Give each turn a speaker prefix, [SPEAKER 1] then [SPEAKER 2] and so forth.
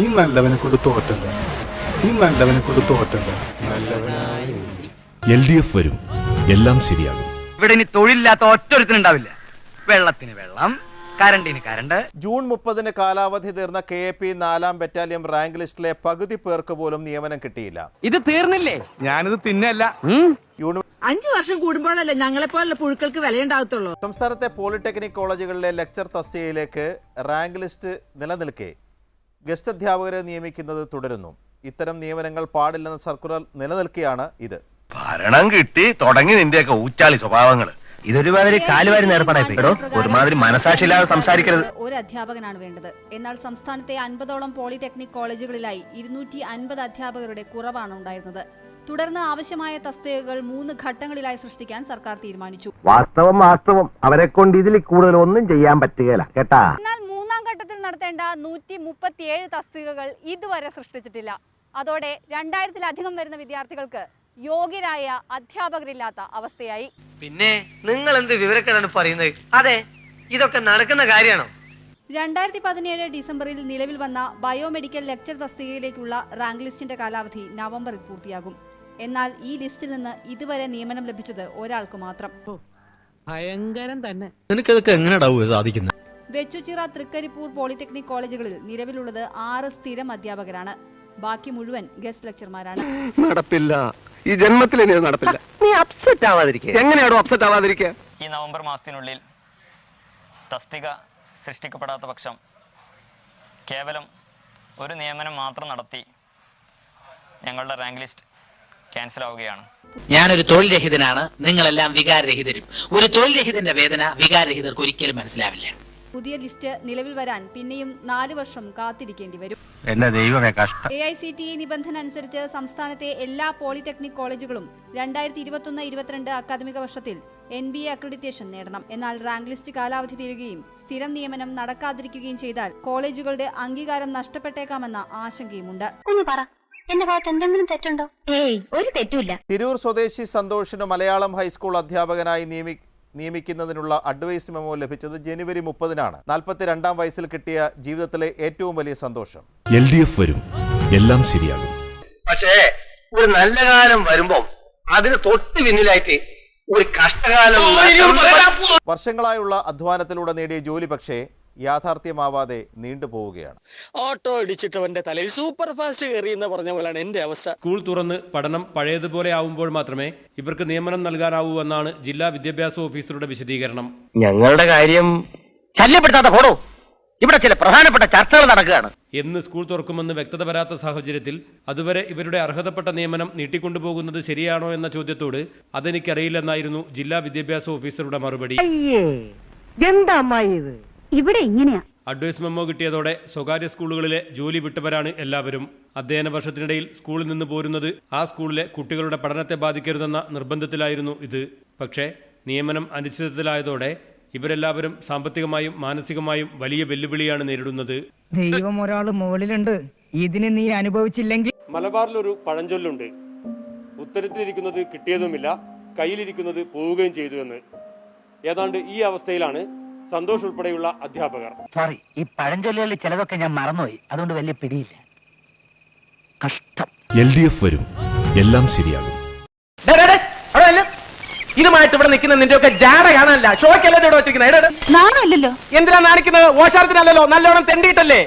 [SPEAKER 1] ഈ നല്ലവനെ കൊണ്ട് തോറ്റല്ല? ഈ നല്ലവനെ കൊണ്ട് തോറ്റല്ല?
[SPEAKER 2] എൽ ഡി എഫ് വരും. എല്ലാം ശരിയാകും.
[SPEAKER 3] ഇവിടെ ഇനി തൊഴിലില്ലാത്ത ഒറ്റൊരുത്തിനുണ്ടാവില്ല. വെള്ളത്തിന് വെള്ളം കരണ്ടിന് കരണ്ട്.
[SPEAKER 4] ജൂൺ മുപ്പതിന് കാലാവധി തീർന്ന കെ എ പി നാലാം ബറ്റാലിയൻ റാങ്ക് ലിസ്റ്റിലെ പകുതി പേർക്ക് പോലും നിയമനം കിട്ടിയില്ല.
[SPEAKER 3] ഇത് തീർന്നില്ലേ? ഞാനിത് തിന്നല്ല.
[SPEAKER 5] അഞ്ചു വർഷം കൂടുമ്പോഴല്ലേ ഞങ്ങളെ ഞങ്ങളെപ്പോലുള്ള പുഴുക്കൾക്ക് വിലയുണ്ടാകത്തുള്ളൂ.
[SPEAKER 4] സംസ്ഥാനത്തെ പോളിടെക്നിക് കോളേജുകളിലെ ലെക്ചർ തസ്തികയിലേക്ക് റാങ്ക് ലിസ്റ്റ് നിലനിൽക്കെ. ഗസ്റ്റ് അധ്യാപകരെ നിയമിക്കുന്നത് തുടരുന്നു. ഇത്തരം നിയമനങ്ങൾ പാടില്ലെന്ന സർക്കുലർ നിലനിൽക്കുകയാണ് ഇത്.
[SPEAKER 6] ഭരണം കിട്ടി തുടങ്ങി നിന്റെയൊക്കെ ഊച്ചാളി സ്വഭാവങ്ങൾ
[SPEAKER 3] ഇതൊരുമാതിരി കാലുവാരി നേർപ്പടായി എടോ ഒരുമാതിരി മനസാക്ഷിയില്ലാതെ സംസാരിക്കരുത്.
[SPEAKER 7] ഒരു അധ്യാപകനാണ് വേണ്ടത്. എന്നാൽ സംസ്ഥാനത്തെ അൻപതോളം പോളിടെക്നിക് കോളേജുകളിലായി ഇരുന്നൂറ്റി അൻപത് അധ്യാപകരുടെ കുറവാണ് ഉണ്ടായിരുന്നത്. തുടർന്ന് ആവശ്യമായ തസ്തികകൾ മൂന്ന് ഘട്ടങ്ങളിലായി സൃഷ്ടിക്കാൻ സർക്കാർ തീരുമാനിച്ചു.
[SPEAKER 8] വാസ്തവം വാസ്തവം. അവരെ കൊണ്ട് ഇതിൽ കൂടുതൽ ഒന്നും ചെയ്യാൻ പറ്റുകയില്ല. കേട്ടാ
[SPEAKER 7] എന്നാൽ മൂന്നാം ഘട്ടത്തിൽ നടത്തേണ്ട നൂറ്റി മുപ്പത്തിയേഴ് തസ്തികകൾ ഇതുവരെ സൃഷ്ടിച്ചിട്ടില്ല. അതോടെ രണ്ടായിരത്തിലധികം വരുന്ന വിദ്യാർത്ഥികൾക്ക് യോഗ്യരായ അധ്യാപകരില്ലാത്ത അവസ്ഥയായി.
[SPEAKER 9] പിന്നെ നിങ്ങൾ എന്ത് വിവരക്കേടാണ് പറയുന്നത്? അതെ ഇതൊക്കെ നടക്കുന്ന കാര്യമാണോ?
[SPEAKER 7] രണ്ടായിരത്തി പതിനേഴ് ഡിസംബറിൽ നിലവിൽ വന്ന ബയോമെഡിക്കൽ ലെക്ചർ തസ്തികയിലേക്കുള്ള റാങ്ക് ലിസ്റ്റിന്റെ കാലാവധി നവംബറിൽ പൂർത്തിയാകും. എന്നാൽ ഈ ലിസ്റ്റിൽ നിന്ന് ഇതുവരെ നിയമനം ലഭിച്ചത് ഒരാൾക്ക് മാത്രം.
[SPEAKER 9] ഭയങ്കരം തന്നെ.
[SPEAKER 10] നിനക്കതൊക്കെ എങ്ങനെ സാധിക്കുന്നത്
[SPEAKER 7] വെച്ചുച്ചിറ തൃക്കരിപ്പൂർ പോളിടെക്നിക് കോളേജുകളിൽ നിലവിലുള്ളത് ആറ് സ്ഥിരം അധ്യാപകരാണ്. ബാക്കി മുഴുവൻ ഗസ്റ്റ് ലെക്ചർമാരാണ്.
[SPEAKER 9] നടപ്പില്ല ഈ ജന്മത്തിൽ നടപ്പില്ല നീ അപ്സെറ്റ് ആവാതിരിക്കുക എങ്ങനെയാണോ അപ്സെറ്റ് ആവാതിരിക്കുക
[SPEAKER 10] ഈ നവംബർ മാസത്തിനുള്ളിൽ തസ്തിക സൃഷ്ടിക്കപ്പെടാത്ത പക്ഷം കേവലം ഒരു നിയമനം മാത്രം നടത്തി ഞങ്ങളുടെ റാങ്ക് ലിസ്റ്റ് ക്യാൻസൽ ആവുകയാണ്.
[SPEAKER 9] ഞാനൊരു തൊഴിൽ രഹിതനാണ് നിങ്ങളെല്ലാം വികാരരഹിതരും. ഒരു തൊഴിൽ രഹിതന്റെ വേദന വികാരരഹിതർക്ക് ഒരിക്കലും മനസ്സിലാവില്ല.
[SPEAKER 7] പുതിയ ലിസ്റ്റ് നിലവിൽ വരാൻ പിന്നെയും നാല് വർഷം കാത്തിരിക്കേണ്ടി വരും.
[SPEAKER 6] ദൈവമേ കഷ്ടം.
[SPEAKER 7] A I C T E നിബന്ധന അനുസരിച്ച് സംസ്ഥാനത്തെ എല്ലാ പോളിടെക്നിക് കോളേജുകളും രണ്ടായിരത്തി ഇരുപത്തൊന്ന് ഇരുപത്തിരണ്ട് അക്കാദമിക വർഷത്തിൽ എൻ ബി എ അക്രഡിറ്റേഷൻ നേടണം. എന്നാൽ റാങ്ക് ലിസ്റ്റ് കാലാവധി തീരുകയും സ്ഥിരം നിയമനം നടക്കാതിരിക്കുകയും ചെയ്താൽ കോളേജുകളുടെ അംഗീകാരം നഷ്ടപ്പെട്ടേക്കാമെന്ന ആശങ്കയുമുണ്ട്.
[SPEAKER 11] എന്റെ ഭാഗത്ത് എന്തെങ്കിലും തെറ്റുണ്ടോ? ഏയ് ഒരു തെറ്റുമില്ല.
[SPEAKER 4] തിരൂർ സ്വദേശി സന്തോഷിന് മലയാളം ഹൈസ്കൂൾ അധ്യാപകനായി നിയമി നിയമിക്കുന്നതിനുള്ള അഡ്വൈസ് മെമോ ലഭിച്ചത് ജനുവരി മുപ്പതിനാണ്. നാൽപ്പത്തിരണ്ടാം വയസ്സിൽ കിട്ടിയ ജീവിതത്തിലെ ഏറ്റവും വലിയ സന്തോഷം.
[SPEAKER 2] എൽ ഡി എഫ് വരും. എല്ലാം ശരിയാകും.
[SPEAKER 9] പക്ഷേ ഒരു നല്ല കാലം വരുമ്പോ അതിന് തൊട്ട് പിന്നിലായിട്ട് ഒരു കഷ്ടകാലം
[SPEAKER 4] വർഷങ്ങളായുള്ള അധ്വാനത്തിലൂടെ നേടിയ ജോലി പക്ഷേ യാഥാർത്ഥ്യമാവാതെ നീണ്ടുപോവുകയാണ്
[SPEAKER 9] ഓട്ടോ ഇടിച്ചിട്ടവന്റെ തലയിൽ സൂപ്പർ ഫാസ്റ്റ് കയറി എന്ന് പറഞ്ഞ പോലെയാണ് എന്റെ അവസ്ഥ.
[SPEAKER 12] സ്കൂൾ തുറന്ന് പഠനം പഴയതുപോലെ ആവുമ്പോൾ മാത്രമേ ഇവർക്ക് നിയമനം നൽകാനാവൂ എന്നാണ് ജില്ലാ വിദ്യാഭ്യാസ ഓഫീസറുടെ വിശദീകരണം.
[SPEAKER 9] ഞങ്ങളുടെ കാര്യം ശല്യപ്പെടുത്താത്ത പോടോ ഇവിടെ ചില പ്രധാനപ്പെട്ട ചർച്ചകൾ നടക്കുകയാണ്.
[SPEAKER 12] എന്ന് സ്കൂൾ തുറക്കുമെന്ന് വ്യക്തത വരാത്ത സാഹചര്യത്തിൽ അതുവരെ ഇവരുടെ അർഹതപ്പെട്ട നിയമനം നീട്ടിക്കൊണ്ടുപോകുന്നത് ശരിയാണോ എന്ന ചോദ്യത്തോട് അതെനിക്കറിയില്ലെന്നായിരുന്നു ജില്ലാ വിദ്യാഭ്യാസ ഓഫീസറുടെ മറുപടി.
[SPEAKER 11] എന്താ അമ്മായി ഇത്? ഇവിടെ എങ്ങനെയാ?
[SPEAKER 12] അഡ്വൈസ് മെമ്മോ കിട്ടിയതോടെ സ്വകാര്യ സ്കൂളുകളിലെ ജോലി വിട്ടവരാണ് എല്ലാവരും. അധ്യയന വർഷത്തിനിടയിൽ സ്കൂളിൽ നിന്ന് പോരുന്നത് ആ സ്കൂളിലെ കുട്ടികളുടെ പഠനത്തെ ബാധിക്കരുതെന്ന നിർബന്ധത്തിലായിരുന്നു ഇത്. പക്ഷേ നിയമനം അനിശ്ചിതത്തിലായതോടെ ഇവരെല്ലാവരും സാമ്പത്തികമായും മാനസികമായും വലിയ വെല്ലുവിളിയാണ് നേരിടുന്നത്.
[SPEAKER 9] ദൈവം ഒരാൾ മുകളിലുണ്ട്. ഇതിന് നീ അനുഭവിച്ചില്ലെങ്കിൽ
[SPEAKER 12] മലബാറിലൊരു പഴഞ്ചൊല്ലുണ്ട്. ഉത്തരത്തിലിരിക്കുന്നത് കിട്ടിയതുമില്ല കയ്യിലിരിക്കുന്നത് പോവുകയും ചെയ്തു എന്ന്. ഏതാണ്ട് ഈ അവസ്ഥയിലാണ് സന്തോഷ് ഉൾപ്പെടെയുള്ള അധ്യാപകർ.
[SPEAKER 9] സോറി ഈ പഴഞ്ചൊല്ലുകളിൽ ചിലതൊക്കെ ഞാൻ മറന്നുപോയി. അതുകൊണ്ട് വലിയ പിടിയില്ല. കഷ്ടം.
[SPEAKER 2] എൽ ഡി എഫ് വരും. എല്ലാം ശരിയാകും.
[SPEAKER 3] ഇതുമായിട്ട് ഇവിടെ നിൽക്കുന്ന നിന്റെ ഒക്കെ ജാട കാണാനല്ല. ഷോയ്ക്കല്ലേ ഇവിടെ വെച്ചിരിക്കുന്നത്?
[SPEAKER 11] നാണല്ലോ
[SPEAKER 3] എന്തിനാ നാണിക്കുന്നത്? ഓശാരത്തിനല്ലല്ലോ? നല്ലോണം തെണ്ടിയിട്ടല്ലേ?